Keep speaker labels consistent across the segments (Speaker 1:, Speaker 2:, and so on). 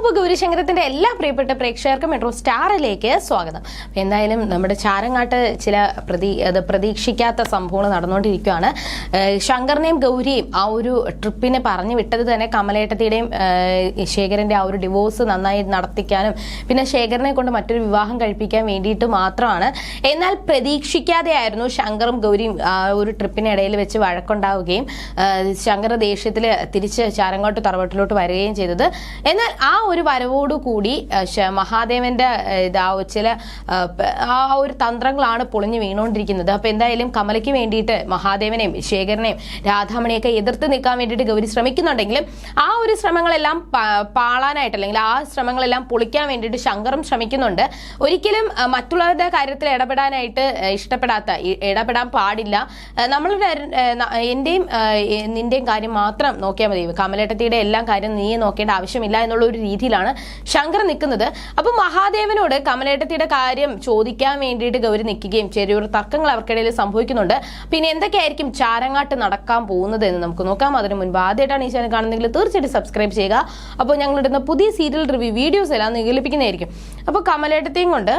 Speaker 1: അപ്പോൾ ഗൗരിശങ്കരത്തിന്റെ എല്ലാ പ്രിയപ്പെട്ട പ്രേക്ഷകർക്കും മെട്രോ സ്റ്റാറിലേക്ക് സ്വാഗതം. എന്തായാലും നമ്മുടെ ചാരങ്ങാട്ട് ചില പ്രതി അത് പ്രതീക്ഷിക്കാത്ത സംഭവങ്ങൾ നടന്നുകൊണ്ടിരിക്കുകയാണ്. ശങ്കറിനെയും ഗൗരിയും ആ ഒരു ട്രിപ്പിനെ പറഞ്ഞു വിട്ടത് തന്നെ കമലേട്ടത്തിയുടെയും ശേഖരന്റെ ആ ഒരു ഡിവോഴ്സ് നന്നായി നടത്തിക്കാനും പിന്നെ ശേഖരനെ കൊണ്ട് മറ്റൊരു വിവാഹം കഴിപ്പിക്കാൻ വേണ്ടിയിട്ട് മാത്രമാണ്. എന്നാൽ പ്രതീക്ഷിക്കാതെയായിരുന്നു ശങ്കറും ഗൗരിയും ആ ഒരു ട്രിപ്പിനിടയിൽ വെച്ച് വഴക്കുണ്ടാവുകയും ശങ്കർ ദേഷ്യത്തിൽ തിരിച്ച് ചാരങ്ങോട്ട് തറവാട്ടിലോട്ട് വരികയും ചെയ്തത്. എന്നാൽ ആ ഒരു വരവോടുകൂടി മഹാദേവന്റെ ഇതാ ചില ആ ഒരു തന്ത്രങ്ങളാണ് പൊളിഞ്ഞു വീണുകൊണ്ടിരിക്കുന്നത് അപ്പൊ എന്തായാലും കമലയ്ക്ക് വേണ്ടിയിട്ട് മഹാദേവനെയും ശേഖരനെയും രാധാമണിയൊക്കെ എതിർത്ത് നിൽക്കാൻ വേണ്ടിയിട്ട് ഗൗരി ശ്രമിക്കുന്നുണ്ടെങ്കിലും ആ ഒരു ശ്രമങ്ങളെല്ലാം പാളാനായിട്ട് അല്ലെങ്കിൽ ആ ശ്രമങ്ങളെല്ലാം പൊളിക്കാൻ വേണ്ടിയിട്ട് ശങ്കറും ശ്രമിക്കുന്നുണ്ട്. ഒരിക്കലും മറ്റുള്ളവരുടെ കാര്യത്തിൽ ഇടപെടാനായിട്ട് ഇഷ്ടപ്പെടാത്ത ഇടപെടാൻ പാടില്ല. നമ്മളുടെ എന്റെയും നിന്റെയും കാര്യം മാത്രം നോക്കിയാൽ മതി. കമലേട്ടത്തിയുടെ എല്ലാം കാര്യം നീ നോക്കേണ്ട ആവശ്യമില്ല എന്നുള്ള ഒരു രീതിയിലാണ് ശങ്കർ നിൽക്കുന്നത്. അപ്പൊ മഹാദേവനോട് കമലേട്ടത്തിയുടെ കാര്യം ചോദിക്കാൻ വേണ്ടിയിട്ട് ഗൗരി നിൽക്കുകയും ചെറിയൊരു തർക്കങ്ങൾ അവർക്കിടയിൽ സംഭവിക്കുന്നുണ്ട്. പിന്നെ എന്തൊക്കെയായിരിക്കും ചാരങ്ങാട്ട് നടക്കാൻ പോകുന്നത് എന്ന് നമുക്ക് നോക്കാം. അതിന് മുൻപ് ആദ്യമായിട്ടാണ് ഈ ചാനൽ കാണുന്നതെങ്കിൽ തീർച്ചയായിട്ടും സബ്സ്ക്രൈബ് ചെയ്യുക. അപ്പോൾ ഞങ്ങൾ ഇടുന്ന പുതിയ സീരിയൽ റിവ്യൂ വീഡിയോസ് എല്ലാം നികലിപ്പിക്കുന്നതായിരിക്കും അപ്പോൾ കമലേട്ടത്തെയും കൊണ്ട്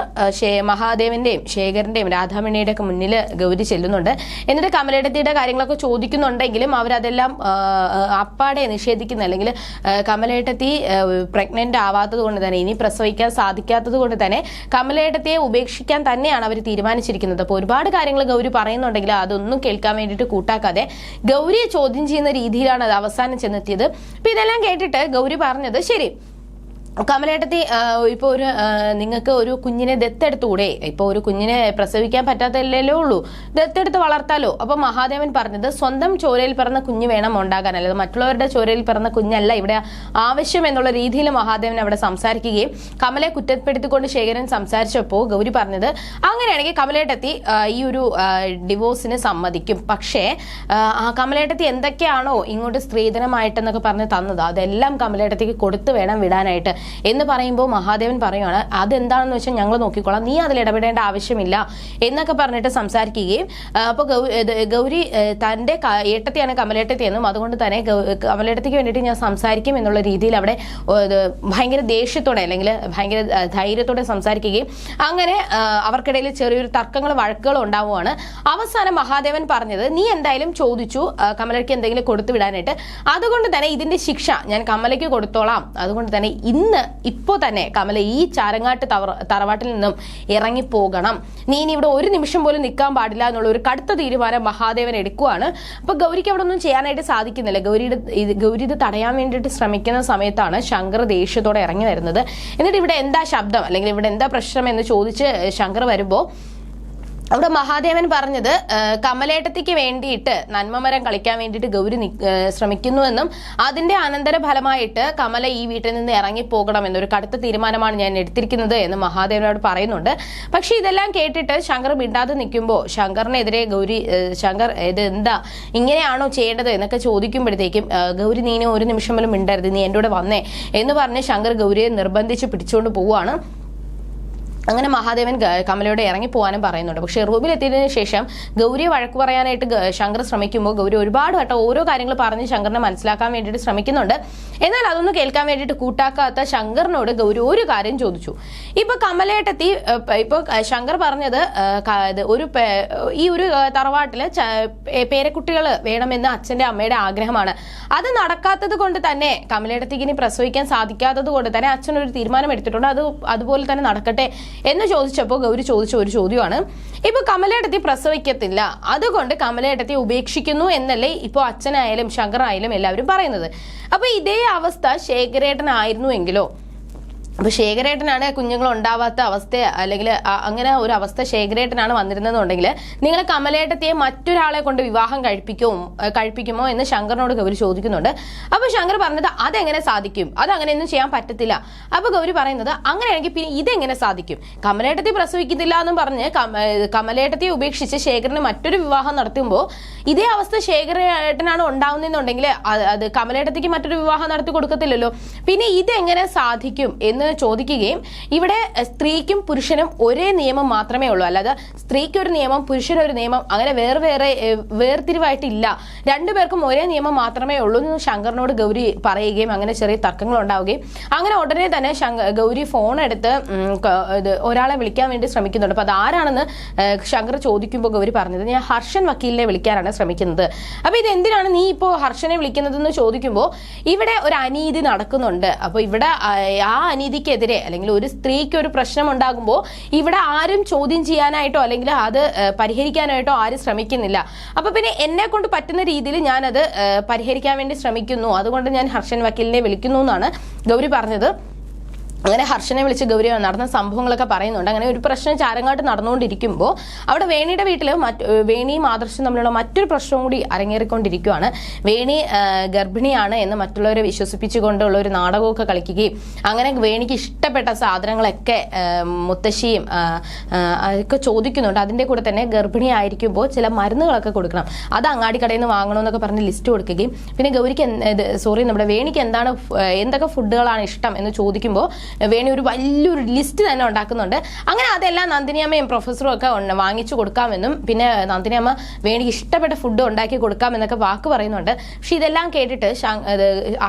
Speaker 1: മഹാദേവന്റെയും ശേഖരന്റെയും രാധാമണിയുടെ ഒക്കെ മുന്നിൽ ഗൗരി ചെല്ലുന്നുണ്ട്. എന്നിട്ട് കമലേട്ടത്തിയുടെ കാര്യങ്ങളൊക്കെ ചോദിക്കുന്നുണ്ടെങ്കിലും അവരതെല്ലാം അപ്പാടെ നിഷേധിക്കുന്ന അല്ലെങ്കിൽ കമലേട്ടത്തി പ്രഗ്നന്റ് ആവാത്തത് കൊണ്ട് തന്നെ ഇനി പ്രസവിക്കാൻ സാധിക്കാത്തത് കൊണ്ട് തന്നെ കമലേട്ടത്തെ ഉപേക്ഷിക്കാൻ തന്നെയാണ് അവർ തീരുമാനിച്ചിരിക്കുന്നത്. അപ്പോൾ ഒരുപാട് കാര്യങ്ങൾ ഗൗരി പറയുന്നുണ്ടെങ്കിൽ അതൊന്നും കേൾക്കാൻ വേണ്ടിയിട്ട് കൂട്ടാക്കാതെ ഗൗരിയെ ചോദ്യം ചെയ്യുന്ന രീതിയിലാണ് അത് അവസാനം ചെന്നെത്തിയത്. അപ്പോൾ ഇതെല്ലാം കേട്ടിട്ട് ഗൗരി പറഞ്ഞത് ശരി കമലേട്ടത്തി ഇപ്പോൾ ഒരു നിങ്ങൾക്ക് ഒരു കുഞ്ഞിനെ ദത്തെടുത്തുകൂടെ? ഇപ്പോൾ ഒരു കുഞ്ഞിനെ പ്രസവിക്കാൻ പറ്റാത്തല്ലേ ഉള്ളൂ. ദത്തെടുത്ത് വളർത്താലോ? അപ്പോൾ മഹാദേവൻ പറഞ്ഞത് സ്വന്തം ചോരയിൽ പിറന്ന കുഞ്ഞ് വേണം ഉണ്ടാകാൻ അല്ലാതെ മറ്റുള്ളവരുടെ ചോരയിൽ പിറന്ന കുഞ്ഞല്ല. ഇവിടെ ആവശ്യം എന്നുള്ള രീതിയിൽ മഹാദേവൻ അവിടെ സംസാരിക്കുകയും കമലെ കുറ്റപ്പെടുത്തിക്കൊണ്ട് ശേഖരൻ സംസാരിച്ചപ്പോൾ ഗൗരി പറഞ്ഞത് അങ്ങനെയാണെങ്കിൽ കമലേട്ടത്തി ഈ ഒരു ഡിവോഴ്സിന് സമ്മതിക്കും. പക്ഷേ കമലേട്ടത്തി എന്തൊക്കെയാണോ ഇങ്ങോട്ട് സ്ത്രീധനമായിട്ടെന്നൊക്കെ പറഞ്ഞ് തന്നത് അതെല്ലാം കമലേട്ടത്തിക്ക് കൊടുത്തു വേണം വിടാനായിട്ട്. എന്ന് പറയുമ്പോൾ മഹാദേവൻ പറയുകയാണ് അതെന്താണെന്ന് വെച്ചാൽ ഞങ്ങൾ നോക്കിക്കോളാം. നീ അതിൽ ഇടപെടേണ്ട ആവശ്യമില്ല. എന്നൊക്കെ പറഞ്ഞിട്ട് സംസാരിക്കുകയും അപ്പോൾ ഗൗരി തന്റെ ഏട്ടത്തെയാണ് കമലേട്ടത്തെയെന്നും അതുകൊണ്ട് തന്നെ കമലേട്ടത്തേക്ക് വേണ്ടിയിട്ട് ഞാൻ സംസാരിക്കും എന്നുള്ള രീതിയിൽ അവിടെ ഭയങ്കര ദേഷ്യത്തോടെ അല്ലെങ്കിൽ ഭയങ്കര ധൈര്യത്തോടെ സംസാരിക്കുകയും അങ്ങനെ അവർക്കിടയിൽ ചെറിയൊരു തർക്കങ്ങൾ വഴക്കുകളും ഉണ്ടാവുകയാണ് അവസാനം മഹാദേവൻ പറഞ്ഞത് നീ എന്തായാലും ചോദിച്ചു കമലയ്ക്ക് എന്തെങ്കിലും കൊടുത്തു വിടാനായിട്ട്. അതുകൊണ്ട് തന്നെ ഇതിന്റെ ശിക്ഷ ഞാൻ കമലയ്ക്ക് കൊടുത്തോളാം. അതുകൊണ്ട് തന്നെ ഇന്ന് ഇപ്പോൾ തന്നെ കമല ഈ ചാരങ്ങാട്ട് തറവാട്ടിൽ നിന്നും ഇറങ്ങിപ്പോകണം. നീ ഇനി ഇവിടെ ഒരു നിമിഷം പോലും നിൽക്കാൻ പാടില്ല എന്നുള്ള ഒരു കടുത്ത തീരുമാനം മഹാദേവൻ എടുക്കുവാണ്. അപ്പോൾ ഗൗരിക്ക് അവിടെ ഒന്നും ചെയ്യാനായിട്ട് സാധിക്കുന്നില്ല. ഗൗരിയുടെ ഇത് ഗൗരി ഇത് തടയാൻ വേണ്ടിയിട്ട് ശ്രമിക്കുന്ന സമയത്താണ് ശങ്കർ ദേഷ്യത്തോടെ ഇറങ്ങി വരുന്നത്. എന്നിട്ട് ഇവിടെ എന്താ ശബ്ദം? അല്ലെങ്കിൽ ഇവിടെ എന്താ പ്രശ്നം എന്ന് ചോദിച്ച് ശങ്കർ വരുമ്പോൾ അവിടെ മഹാദേവൻ പറഞ്ഞത് കമലേട്ടത്തിക്ക് വേണ്ടിയിട്ട് നന്മമരം കളിക്കാൻ വേണ്ടിയിട്ട് ഗൗരി ശ്രമിക്കുന്നുവെന്നും അതിന്റെ അനന്തര ഫലമായിട്ട് കമല ഈ വീട്ടിൽ നിന്ന് ഇറങ്ങിപ്പോകണം എന്നൊരു കടുത്ത തീരുമാനമാണ് ഞാൻ എടുത്തിരിക്കുന്നത് എന്ന് മഹാദേവനോട് പറയുന്നുണ്ട്. പക്ഷെ ഇതെല്ലാം കേട്ടിട്ട് ശങ്കർ മിണ്ടാതെ നിൽക്കുമ്പോൾ ശങ്കറിനെതിരെ ഗൗരി ശങ്കർ ഇത് എന്താ ഇങ്ങനെയാണോ ചെയ്യേണ്ടത് എന്നൊക്കെ ചോദിക്കുമ്പോഴത്തേക്കും ഗൗരി നീനെ ഒരു നിമിഷം പോലും മിണ്ടരുത് നീ എന്റെ കൂടെ വന്നേ എന്ന് പറഞ്ഞ് ശങ്കർ ഗൗരിയെ നിർബന്ധിച്ച് പിടിച്ചുകൊണ്ട് പോവുകയാണ്. അങ്ങനെ മഹാദേവൻ കമലയോട് ഇറങ്ങി പോകാനും പറയുന്നുണ്ട്. പക്ഷേ റൂമിലെത്തിയതിനു ശേഷം ഗൗരിയെ വഴക്ക് പറയാനായിട്ട് ശങ്കർ ശ്രമിക്കുമ്പോൾ ഗൗരി ഒരുപാട് വട്ടം ഓരോ കാര്യങ്ങൾ പറഞ്ഞ് ശങ്കറിനെ മനസ്സിലാക്കാൻ വേണ്ടിയിട്ട് ശ്രമിക്കുന്നുണ്ട്. എന്നാൽ അതൊന്നും കേൾക്കാൻ വേണ്ടിയിട്ട് കൂട്ടാക്കാത്ത ശങ്കറിനോട് ഗൗരി ഒരു കാര്യം ചോദിച്ചു. ഇപ്പൊ കമലയേട്ടെത്തി ഇപ്പൊ ശങ്കർ പറഞ്ഞത് ഒരു ഈ ഒരു തറവാട്ടിൽ പേരക്കുട്ടികൾ വേണമെന്ന് അച്ഛന്റെ അമ്മയുടെ ആഗ്രഹമാണ്. അത് നടക്കാത്തത് കൊണ്ട് തന്നെ കമലയിടത്തേക്ക് ഇനി പ്രസവിക്കാൻ സാധിക്കാത്തത് കൊണ്ട് തന്നെ അച്ഛൻ ഒരു തീരുമാനം എടുത്തിട്ടുണ്ട്. അത് അതുപോലെ തന്നെ നടക്കട്ടെ എന്ന് ചോദിച്ചപ്പോൾ ഗൗരി ചോദിച്ച ഒരു ചോദ്യമാണ്. ഇപ്പൊ കമലേട്ടത്തി പ്രസവിക്കത്തില്ല. അതുകൊണ്ട് കമലേട്ടത്തി ഉപേക്ഷിക്കുന്നു എന്നല്ലേ ഇപ്പോൾ അച്ഛനായാലും ശങ്കറായാലും എല്ലാവരും പറയുന്നത്. അപ്പൊ ഇതേ അവസ്ഥ ശേഖരേട്ടനായിരുന്നു എങ്കിലോ അപ്പൊ ശേഖരേട്ടനാണ് കുഞ്ഞുങ്ങൾ ഉണ്ടാവാത്ത അവസ്ഥ അല്ലെങ്കിൽ അങ്ങനെ ഒരു അവസ്ഥ ശേഖരേട്ടനാണ് വന്നിരുന്നതെന്നുണ്ടെങ്കിൽ നിങ്ങൾ കമലേട്ടത്തിയെ മറ്റൊരാളെ കൊണ്ട് വിവാഹം കഴിപ്പിക്കും കഴിപ്പിക്കുമോ എന്ന് ശങ്കറിനോട് ഗൗരി ചോദിക്കുന്നുണ്ട്. അപ്പൊ ശങ്കർ പറഞ്ഞത് അതെങ്ങനെ സാധിക്കും? അത് അങ്ങനെയൊന്നും ചെയ്യാൻ പറ്റത്തില്ല. അപ്പോൾ ഗൗരി പറയുന്നത് അങ്ങനെയാണെങ്കിൽ പിന്നെ ഇതെങ്ങനെ സാധിക്കും? കമലേട്ടത്തി പ്രസവിക്കുന്നില്ല എന്നും പറഞ്ഞ് കമലേട്ടത്തെ ഉപേക്ഷിച്ച് ശേഖരന് മറ്റൊരു വിവാഹം നടത്തുമ്പോൾ ഇതേ അവസ്ഥ ശേഖരേട്ടനാണ് ഉണ്ടാവുന്നതെന്നുണ്ടെങ്കിൽ അത് കമലേട്ടത്തിക്ക് മറ്റൊരു വിവാഹം നടത്തി കൊടുക്കത്തില്ലല്ലോ. പിന്നെ ഇതെങ്ങനെ സാധിക്കും എന്ന് എന്ന് ചോദിക്കുകയും ഇവിടെ സ്ത്രീക്കും പുരുഷനും ഒരേ നിയമം മാത്രമേ ഉള്ളൂ. അല്ലാതെ സ്ത്രീക്ക് ഒരു നിയമം പുരുഷന് ഒരു നിയമം അങ്ങനെ വേറെ വേറെ വേർതിരിവായിട്ടില്ല. രണ്ടുപേർക്കും ഒരേ നിയമം മാത്രമേ ഉള്ളൂ എന്ന് ശങ്കറിനോട് ഗൗരി പറയുകയും അങ്ങനെ ചെറിയ തർക്കങ്ങൾ ഉണ്ടാവുകയും അങ്ങനെ ഉടനെ തന്നെ ഗൗരി ഫോൺ എടുത്ത് ഒരാളെ വിളിക്കാൻ വേണ്ടി ശ്രമിക്കുന്നുണ്ട്. അപ്പൊ അത് ആരാണെന്ന് ശങ്കർ ചോദിക്കുമ്പോൾ ഗൗരി പറഞ്ഞത് ഞാൻ ഹർഷൻ വക്കീലിനെ വിളിക്കാനാണ് ശ്രമിക്കുന്നത്. അപ്പൊ ഇത് എന്തിനാണ് നീ ഇപ്പോൾ ഹർഷനെ വിളിക്കുന്നതെന്ന് ചോദിക്കുമ്പോൾ ഇവിടെ ഒരു അനീതി നടക്കുന്നുണ്ട്. അപ്പൊ ഇവിടെ ആ ആ അനീതിക്കെതിരെ അല്ലെങ്കിൽ ഒരു സ്ത്രീക്ക് ഒരു പ്രശ്നം ഉണ്ടാകുമ്പോൾ ഇവിടെ ആരും ചോദ്യം ചെയ്യാനായിട്ടോ അല്ലെങ്കിൽ അത് പരിഹരിക്കാനായിട്ടോ ആരും ശ്രമിക്കുന്നില്ല. അപ്പൊ പിന്നെ എന്നെ കൊണ്ട് പറ്റുന്ന രീതിയിൽ ഞാനത് പരിഹരിക്കാൻ വേണ്ടി ശ്രമിക്കുന്നു. അതുകൊണ്ട് ഞാൻ ഹർഷൻ വക്കീലിനെ വിളിക്കുന്നു എന്നാണ് ഗൗരി പറഞ്ഞത്. അങ്ങനെ ഹർഷനെ വിളിച്ച് ഗൗരി നടന്ന സംഭവങ്ങളൊക്കെ പറയുന്നുണ്ട്. അങ്ങനെ ഒരു പ്രശ്നം ചാരങ്ങാട്ട് നടന്നുകൊണ്ടിരിക്കുമ്പോൾ അവിടെ വേണിയുടെ വീട്ടിൽ മറ്റ് വേണിയും ആദർശം തമ്മിലുള്ള മറ്റൊരു പ്രശ്നവും കൂടി അരങ്ങേറിക്കൊണ്ടിരിക്കുകയാണ് വേണി ഗർഭിണിയാണ് എന്ന് മറ്റുള്ളവരെ വിശ്വസിപ്പിച്ചുകൊണ്ടുള്ള ഒരു നാടകമൊക്കെ കളിക്കുകയും അങ്ങനെ വേണിക്ക് ഇഷ്ടപ്പെട്ട സാധനങ്ങളൊക്കെ മുത്തശ്ശിയും അതൊക്കെ ചോദിക്കുന്നുണ്ട്. അതിന്റെ കൂടെ തന്നെ ഗർഭിണി ആയിരിക്കുമ്പോൾ ചില മരുന്നുകളൊക്കെ കൊടുക്കണം. അത് അങ്ങാടി കടയിൽ നിന്ന് വാങ്ങണമെന്നൊക്കെ പറഞ്ഞ് ലിസ്റ്റ് കൊടുക്കുകയും. പിന്നെ ഗൗരിക്ക് സോറി നമ്മുടെ വേണിക്ക് എന്താണ് എന്തൊക്കെ ഫുഡുകളാണ് ഇഷ്ടം എന്ന് ചോദിക്കുമ്പോൾ വേണി ഒരു വലിയൊരു ലിസ്റ്റ് തന്നെ ഉണ്ടാക്കുന്നുണ്ട്. അങ്ങനെ അതെല്ലാം നന്ദിനിയമ്മയും പ്രൊഫസറും ഒക്കെ വാങ്ങിച്ചു കൊടുക്കാമെന്നും പിന്നെ നന്ദിനിയമ്മ വേണിക്ക് ഇഷ്ടപ്പെട്ട ഫുഡ് ഉണ്ടാക്കി കൊടുക്കാമെന്നൊക്കെ വാക്ക് പറയുന്നുണ്ട്. പക്ഷെ ഇതെല്ലാം കേട്ടിട്ട്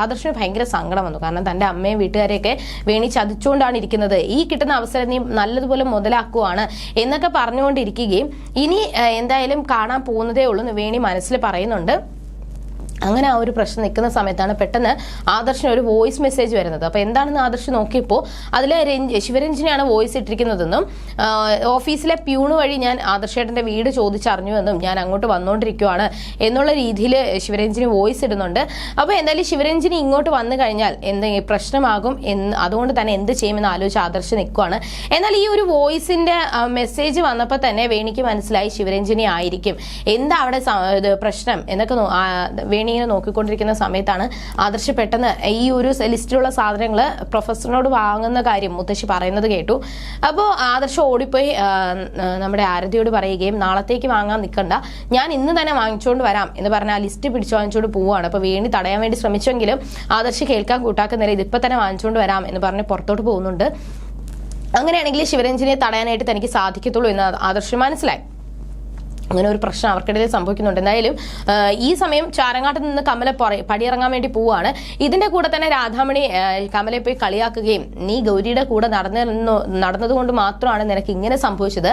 Speaker 1: ആദർശന് ഭയങ്കര സങ്കടം വന്നു. കാരണം തന്റെ അമ്മയും വീട്ടുകാരെയൊക്കെ വേണി ചതിച്ചുകൊണ്ടാണ് ഇരിക്കുന്നത്. ഈ കിട്ടുന്ന അവസരം നീ നല്ലതുപോലെ മുതലാക്കുവാണ് എന്നൊക്കെ പറഞ്ഞുകൊണ്ടിരിക്കുകയും ഇനി എന്തായാലും കാണാൻ പോകുന്നതേ ഉള്ളൂ എന്ന് വേണി മനസ്സിൽ പറയുന്നുണ്ട്. അങ്ങനെ ആ ഒരു പ്രശ്നം നിൽക്കുന്ന സമയത്താണ് പെട്ടെന്ന് ആദർശന് ഒരു വോയിസ് മെസ്സേജ് വരുന്നത്. അപ്പോൾ എന്താണെന്ന് ആദർശ് നോക്കിയപ്പോൾ അതിൽ ശിവരഞ്ജിനെയാണ് വോയിസ് ഇട്ടിരിക്കുന്നതെന്നും ഓഫീസിലെ പ്യൂണ് വഴി ഞാൻ ആദർശേട്ടന്റെ വീട് ചോദിച്ചറിഞ്ഞുവെന്നും ഞാൻ അങ്ങോട്ട് വന്നുകൊണ്ടിരിക്കുവാണ് എന്നുള്ള രീതിയിൽ ശിവരഞ്ജിന് വോയിസ് ഇടുന്നുണ്ട്. അപ്പോൾ എന്തായാലും ശിവരഞ്ജിനി ഇങ്ങോട്ട് വന്നു കഴിഞ്ഞാൽ എന്ത് പ്രശ്നമാകും എന്ന് അതുകൊണ്ട് തന്നെ എന്ത് ചെയ്യുമെന്ന് ആലോചിച്ച് ആദർശ് നിൽക്കുവാണ്. എന്നാൽ ഈ ഒരു വോയിസിന്റെ മെസ്സേജ് വന്നപ്പോൾ തന്നെ വേണിക്ക് മനസ്സിലായി ശിവരഞ്ജിനി ആയിരിക്കും. എന്താ അവിടെ പ്രശ്നം എന്നൊക്കെ വേണി ഇങ്ങനെ നോക്കിക്കൊണ്ടിരിക്കുന്ന സമയത്താണ് ആദർശ് പെട്ടെന്ന് ഈ ഒരു ലിസ്റ്റിലുള്ള സാധനങ്ങൾ പ്രൊഫസറിനോട് വാങ്ങുന്ന കാര്യം മുത്തശ്ശി പറയുന്നത് കേട്ടു. അപ്പോൾ ആദർശ് ഓടിപ്പോയി നമ്മുടെ ആരതിയോട് പറയുകയും നാളത്തേക്ക് വാങ്ങാൻ നിൽക്കണ്ട ഞാൻ ഇന്ന് തന്നെ വാങ്ങിച്ചുകൊണ്ട് വരാം. എന്ന് പറഞ്ഞ ആ ലിസ്റ്റ് പിടിച്ചു വാങ്ങിച്ചുകൊണ്ട് പോവുകയാണ്. അപ്പോൾ വേണി തടയാൻ വേണ്ടി ശ്രമിച്ചെങ്കിലും ആദർശ് കേൾക്കാൻ കൂട്ടാക്കുന്നില്ല ഇതിപ്പോൾ തന്നെ വാങ്ങിച്ചുകൊണ്ട് വരാം എന്ന് പറഞ്ഞ് പുറത്തോട്ട് പോകുന്നുണ്ട്. അങ്ങനെയാണെങ്കിൽ ശിവരഞ്ജിനെ തടയാനായിട്ട് തനിക്ക് സാധിക്കത്തുള്ളൂ എന്ന് ആദർശ് മനസ്സിലായി. അങ്ങനെ ഒരു പ്രശ്നം അവർക്കിടയിൽ സംഭവിക്കുന്നുണ്ട്. എന്തായാലും ഈ സമയം ചാരങ്ങാട്ട് നിന്ന് കമല പടിയിറങ്ങാൻ വേണ്ടി പോവുകയാണ്. ഇതിന്റെ കൂടെ തന്നെ രാധാമണി കമലയെ പോയി കളിയാക്കുകയും നീ ഗൗരിയുടെ കൂടെ നടന്നു നടന്നതുകൊണ്ട് മാത്രമാണ് നിനക്ക് ഇങ്ങനെ സംഭവിച്ചത്.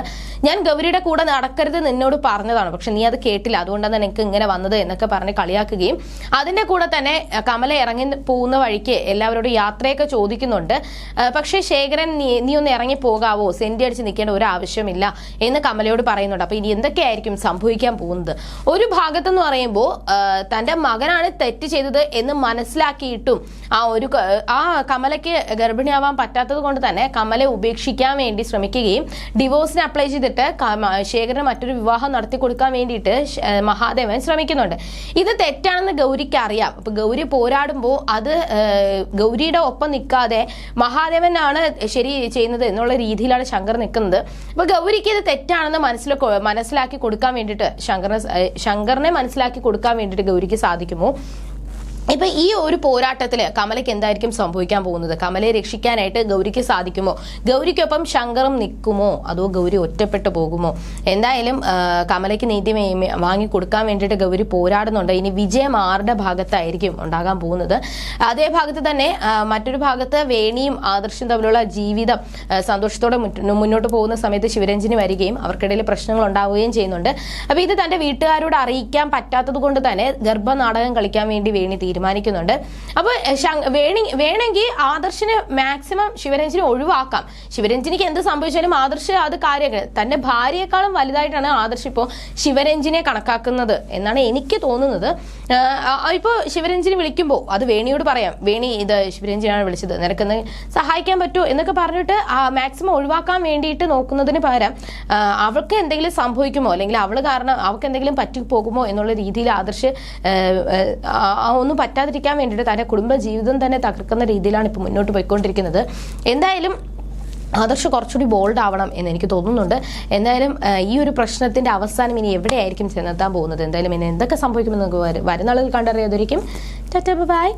Speaker 1: ഞാൻ ഗൗരിയുടെ കൂടെ നടക്കരുത് നിന്നോട് പറഞ്ഞതാണ്. പക്ഷെ നീ അത് കേട്ടില്ല. അതുകൊണ്ടാണ് നിനക്ക് ഇങ്ങനെ വന്നത് എന്നൊക്കെ പറഞ്ഞ് കളിയാക്കുകയും അതിന്റെ കൂടെ തന്നെ കമല ഇറങ്ങി പോകുന്ന വഴിക്ക് എല്ലാവരോടും യാത്രയൊക്കെ ചോദിക്കുന്നുണ്ട്. പക്ഷേ ശേഖരൻ നീ നീ ഒന്ന് ഇറങ്ങി പോകാവോ? സെന്റി അടിച്ച് നിൽക്കേണ്ട ഒരു ആവശ്യമില്ല എന്ന് കമലയോട് പറയുന്നുണ്ട്. അപ്പൊ ഇനി എന്തൊക്കെയായിരിക്കും സംഭവിക്കാൻ പോകുന്നത്. ഒരു ഭാഗത്തെന്ന് പറയുമ്പോൾ തന്റെ മകനാണ് തെറ്റ് ചെയ്തത് എന്ന് മനസ്സിലാക്കിയിട്ടും ആ ഒരു ആ കമലയ്ക്ക് ഗർഭിണിയാവാൻ പറ്റാത്തത് കൊണ്ട് തന്നെ കമലെ ഉപേക്ഷിക്കാൻ വേണ്ടി ശ്രമിക്കുകയും ഡിവോഴ്സിന് അപ്ലൈ ചെയ്തിട്ട് ശേഖരന് മറ്റൊരു വിവാഹം നടത്തി കൊടുക്കാൻ വേണ്ടിയിട്ട് മഹാദേവൻ ശ്രമിക്കുന്നുണ്ട്. ഇത് തെറ്റാണെന്ന് ഗൗരിക്ക് അറിയാം. അപ്പൊ ഗൗരി പോരാടുമ്പോൾ അത് ഗൗരിയുടെ ഒപ്പം നിൽക്കാതെ മഹാദേവനാണ് ശരി ചെയ്യുന്നത് എന്നുള്ള രീതിയിലാണ് ശങ്കർ നിൽക്കുന്നത്. അപ്പൊ ഗൗരിക്ക് ഇത് തെറ്റാണെന്ന് മനസ്സിലാക്കി മനസ്സിലാക്കി കൊടുക്കാൻ വേണ്ടിയിട്ട് ശങ്കറിനെ ശങ്കറിനെ മനസ്സിലാക്കി കൊടുക്കാൻ വേണ്ടിയിട്ട് ഗൗരിക്ക് സാധിക്കുമോ? ഇപ്പൊ ഈ ഒരു പോരാട്ടത്തിൽ കമലയ്ക്ക് എന്തായിരിക്കും സംഭവിക്കാൻ പോകുന്നത്? കമലയെ രക്ഷിക്കാനായിട്ട് ഗൗരിക്ക് സാധിക്കുമോ? ഗൗരിക്കൊപ്പം ശങ്കറും നിൽക്കുമോ? അതോ ഗൗരി ഒറ്റപ്പെട്ടു പോകുമോ? എന്തായാലും കമലയ്ക്ക് നീതി വാങ്ങി കൊടുക്കാൻ വേണ്ടിയിട്ട് ഗൗരി പോരാടുന്നുണ്ട്. ഇനി വിജയം ആരുടെ ഭാഗത്തായിരിക്കും ഉണ്ടാകാൻ പോകുന്നത്? അതേ ഭാഗത്ത് തന്നെ മറ്റൊരു ഭാഗത്ത് വേണിയും ആദർശം തമ്മിലുള്ള ജീവിതം സന്തോഷത്തോടെ മുന്നോട്ട് പോകുന്ന സമയത്ത് ശിവരഞ്ജിനി വരികയും അവർക്കിടയിൽ പ്രശ്നങ്ങൾ ഉണ്ടാവുകയും ചെയ്യുന്നുണ്ട്. അപ്പൊ ഇത് തന്റെ വീട്ടുകാരോട് അറിയിക്കാൻ പറ്റാത്തത് കൊണ്ട് തന്നെ ഗർഭനാടകം കളിക്കാൻ വേണ്ടി വേണി തീരുമാനിക്കുന്നുണ്ട്. അപ്പൊ വേണി വേണമെങ്കിൽ ആദർശിനെ മാക്സിമം ശിവരഞ്ജിനെ ഒഴിവാക്കാം. ശിവരഞ്ജിനിക്ക് എന്ത് സംഭവിച്ചാലും ആദർശ് അത് കാര്യങ്ങൾ തന്റെ ഭാര്യയെക്കാളും വലുതായിട്ടാണ് ആദർശ് ഇപ്പോൾ ശിവരഞ്ജിനെ കണക്കാക്കുന്നത് എന്നാണ് എനിക്ക് തോന്നുന്നത്. ഇപ്പോൾ ശിവരഞ്ജിനെ വിളിക്കുമ്പോൾ അത് വേണിയോട് പറയാം. വേണി ഇത് ശിവരഞ്ജിനാണ് വിളിച്ചത്. നിനക്കൊന്ന് സഹായിക്കാൻ പറ്റുമോ എന്നൊക്കെ പറഞ്ഞിട്ട് മാക്സിമം ഒഴിവാക്കാൻ വേണ്ടിയിട്ട് നോക്കുന്നതിന് പകരം അവൾക്ക് എന്തെങ്കിലും സംഭവിക്കുമോ? അല്ലെങ്കിൽ അവൾ കാരണം അവൾക്ക് എന്തെങ്കിലും പറ്റി പോകുമോ എന്നുള്ള രീതിയിൽ ആദർശ് ഒന്നും പറ്റാതിരിക്കാൻ വേണ്ടിയിട്ട് തന്റെ കുടുംബ ജീവിതം തന്നെ തകർക്കുന്ന രീതിയിലാണ് ഇപ്പോൾ മുന്നോട്ട് പോയിക്കൊണ്ടിരിക്കുന്നത്. എന്തായാലും ആദർശ് കുറച്ചുകൂടി ബോൾഡ് ആവണം എന്ന് എനിക്ക് തോന്നുന്നുണ്ട്. എന്തായാലും ഈ ഒരു പ്രശ്നത്തിന്റെ അവസാനം ഇനി എവിടെയായിരിക്കും ചെന്നെത്താൻ പോകുന്നത്? എന്തായാലും ഇനി എന്തൊക്കെ സംഭവിക്കുമെന്ന് നമുക്ക് വരും- വരുന്ന ആളുകൾ കണ്ടറിയാതിരിക്കും ബൈ